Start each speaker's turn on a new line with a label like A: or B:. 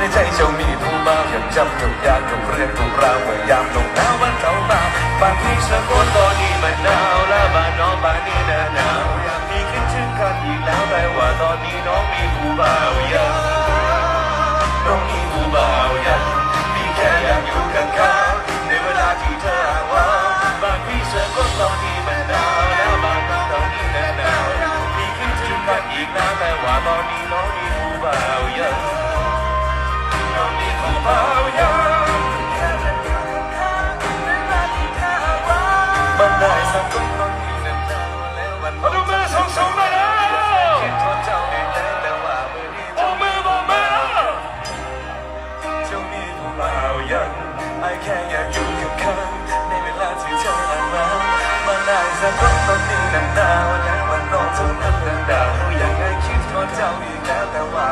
A: ในใจเจ้ามีผู้บ่าวยังจำทุกอย่างทุกเรื่องทุกราวเมื่อยามลงหนาววันเขาบ่าบางที่สะกดตอนนี้มันหนาวและบ้านน้องบ้านนี้หนาหนาวอยากมีคิดถึงกันอีกแล้วแต่ว่าตอนนี้น้องมีผู้บ่าวยังน้องมีผู้บ่าวยังมีแค่อยากอยู่ข้างๆในเวลาที่เธออ้างว้างบางที่สะกดตอนนี้มันหนาวและบ้านน้องตอนนี้หนาหนาวมีคิดถึงกันอีกแล้วแต่ว่าตอนนี้น้องมีผู้บ่าว มันได้สักคนตอนนี้นั้นเจ้าแล้ววัน
B: มาดูมือสูงสูงๆหน่อยนะ
A: เขียนโทษเจ้าองแล้วแต่ว่าเมื่อนี้
B: โอ้
A: เมื
B: อบอกมือ
A: เจ้ามีผู้บ่ายังไอแค่อยากอยู่กับเขาในเวลาที่เธออ่านมามันได้สักคนตอนนี้นั้นหนาวแล้ววันน้องเท่านั้นนั้นดาวอยากให้คิดโทษเจ้าอีกแล้วแต่ว่า